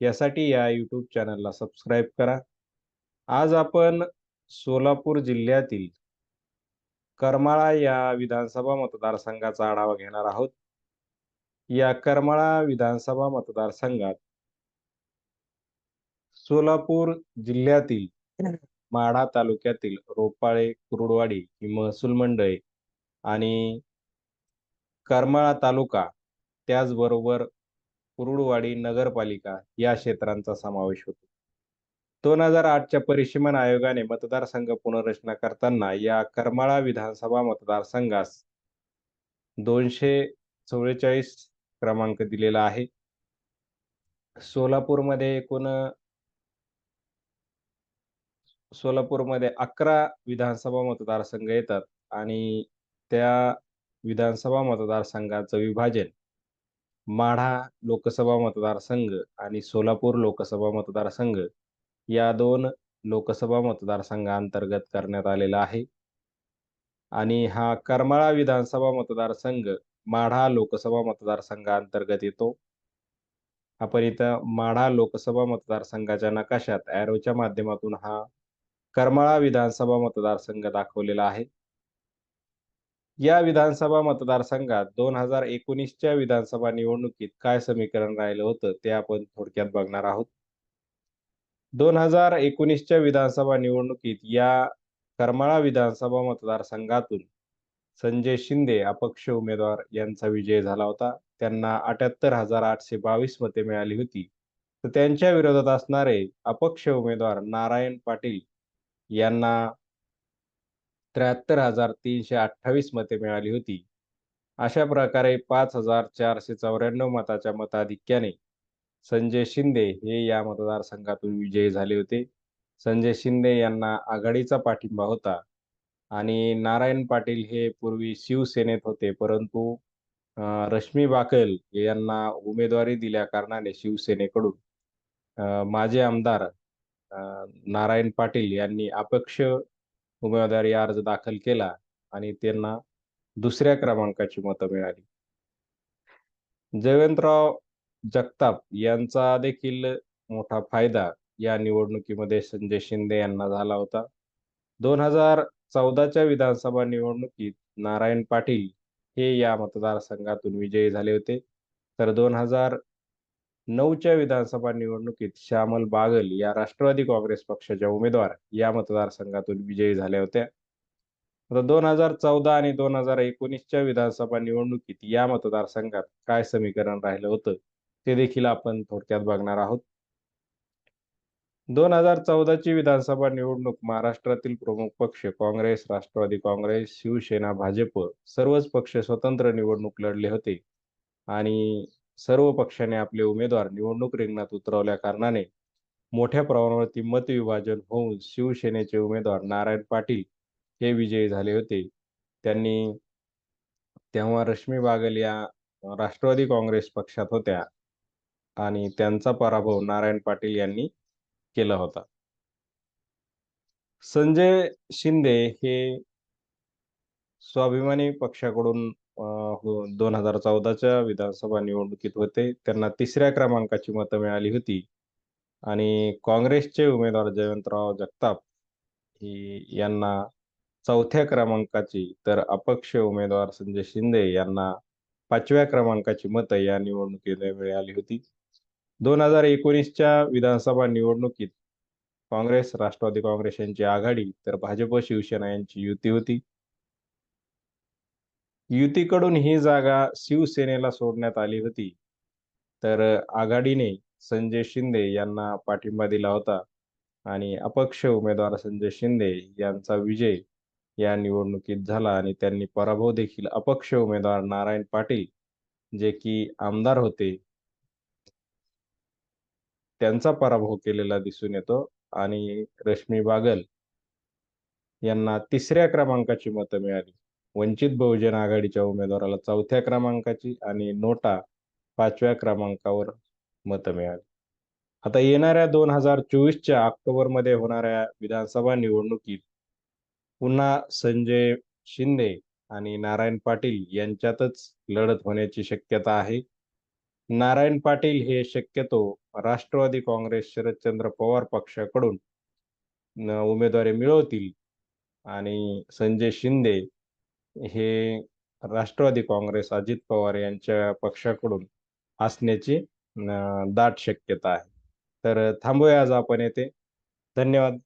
यासाठी या यूट्यूब चॅनलला सबस्क्राईब करा. आज आपण सोलापूर जिल्ह्यातील करमाळा या विधानसभा मतदारसंघाचा आढावा घेणार आहोत. या करमाळा विधानसभा मतदारसंघात सोलापूर जिल्ह्यातील माढा तालुक्यातील रोपाळे कुरुडवाडी ही महसूल मंडळे आणि करमाळा तालुका त्याचबरोबर कुरुडवाडी नगरपालिका या क्षेत्रांचा समावेश होतो. दोन हजार आठच्या परिसीमन आयोगाने मतदारसंघ पुनर्रचना करताना या करमाळा विधानसभा मतदारसंघास दोनशे चव्वेचाळीस क्रमांक दिलेला आहे. सोलापूरमध्ये एकूण सोलापूरमध्ये अकरा विधानसभा मतदारसंघ येतात आणि त्या विधानसभा मतदारसंघाचं विभाजन माढा लोकसभा मतदारसंघ आणि सोलापूर लोकसभा मतदारसंघ या दोन लोकसभा मतदारसंघांतर्गत करण्यात आलेला आहे. आणि हा करमाळा विधानसभा मतदारसंघ माढा लोकसभा मतदारसंघांतर्गत येतो. आपण इथं माढा लोकसभा मतदारसंघाच्या नकाशात ॲरोच्या माध्यमातून हा करमाळा विधानसभा मतदारसंघ दाखवलेला आहे. या विधानसभा मतदारसंघात दोन हजार एकोणीसच्या विधानसभा निवडणुकीत काय समीकरण राहिलं होतं ते आपण थोडक्यात बघणार आहोत. दोन हजार एकोणीसच्या विधानसभा निवडणुकीत या करमाळा विधानसभा मतदारसंघातून संजय शिंदे अपक्ष उमेदवार यांचा विजय झाला होता. त्यांना अठ्याहत्तर हजार आठशे बावीस मते मिळाली होती. तर त्यांच्या विरोधात असणारे अपक्ष उमेदवार नारायण पाटील यांना त्र्याहत्तर हजार तीनशे अठ्ठावीस मते मिळाली होती. अशा प्रकारे पाच हजार चारशे चौऱ्याण्णव मताच्या मताधिक्याने संजय शिंदे हे या मतदारसंघातून विजयी झाले होते. संजय शिंदे यांना आघाडीचा पाठिंबा होता आणि नारायण पाटील हे पूर्वी शिवसेनेत होते परंतु रश्मी बाकल यांना उमेदवारी दिल्या कारणाने शिवसेनेकडून माजी आमदार नारायण पाटील यांनी अपक्ष उमेदवारी अर्ज दाखल केला आणि त्यांना दुसऱ्या क्रमांकाची मतं मिळाली. जयवंतराव जगताप यांचा देखील मोठा फायदा या निवडणुकीमध्ये संजय शिंदे यांना झाला होता. दोन हजार चौदाच्या विधानसभा निवडणुकीत नारायण पाटील हे या मतदारसंघातून विजयी झाले होते. तर दोन हजार नऊच्या विधानसभा निवडणुकीत श्यामल बागल या राष्ट्रवादी काँग्रेस पक्षाच्या उमेदवार या मतदारसंघातून विजयी झाल्या होत्या. आता दोन हजार चौदा आणि दोन हजार एकोणीसच्या विधानसभा निवडणुकीत या मतदारसंघात काय समीकरण राहिलं होतं ते देखील आपण थोडक्यात बघणार आहोत. दोन हजार चौदाची विधानसभा निवडणूक महाराष्ट्रातील प्रमुख पक्ष काँग्रेस राष्ट्रवादी काँग्रेस शिवसेना भाजप सर्वच पक्ष स्वतंत्र निवडणूक लढले होते. आणि सर्व पक्षाने आपले उमेदवार निवडणूक रिंगणात उतरवल्या कारणाने मोठ्या प्रमाणावरती मतविभाजन होऊन शिवसेनेचे उमेदवार नारायण पाटील हे विजयी झाले होते. त्यांनी तेव्हा रश्मी बागल या राष्ट्रवादी काँग्रेस पक्षात होत्या आणि त्यांचा पराभव नारायण पाटील यांनी केला होता. संजय शिंदे हे स्वाभिमानी पक्षाकडून हो, दोन हजार चौदाच्या विधानसभा निवडणुकीत होते. त्यांना तिसऱ्या क्रमांकाची मतं मिळाली होती. आणि काँग्रेसचे उमेदवार जयवंतराव जगताप ही यांना चौथ्या क्रमांकाची तर अपक्ष उमेदवार संजय शिंदे यांना पाचव्या क्रमांकाची मतं या निवडणुकीत मिळाली होती. दोन हजार एकोणीसच्या विधानसभा निवडणुकीत काँग्रेस राष्ट्रवादी काँग्रेस यांची आघाडी तर भाजप शिवसेना यांची युती होती. युतीकडून ही जागा शिवसेनेला सोडण्यात आली होती. तर आघाडीने संजय शिंदे यांना पाठिंबा दिला होता आणि अपक्ष उमेदवार संजय शिंदे यांचा विजय या निवडणुकीत झाला आणि त्यांनी पराभव देखील अपक्ष उमेदवार नारायण पाटील जे की आमदार होते त्यांचा पराभव केलेला दिसून येतो आणि रश्मी बागल यांना तिसऱ्या क्रमांकाची मतं मिळाली. वंचित बहुजन आघाडीच्या उमेदवाराला चौथ्या क्रमांकाची आणि नोटा पाचव्या क्रमांकावर मतं मिळाली. आता येणाऱ्या दोन हजार चोवीसच्या ऑक्टोबरमध्ये होणाऱ्या विधानसभा निवडणुकीत पुन्हा संजय शिंदे आणि नारायण पाटील यांच्यातच लढत होण्याची शक्यता आहे. नारायण पाटील हे शक्यतो राष्ट्रवादी काँग्रेस शरदचंद्र पवार पक्षाकडून उमेदवारी मिळवतील आणि संजय शिंदे हे राष्ट्रवादी काँग्रेस अजित पवार यांच्या पक्षाकडून असण्याची दाट शक्यता आहे. तर थांबूया आज आपण येथे. धन्यवाद.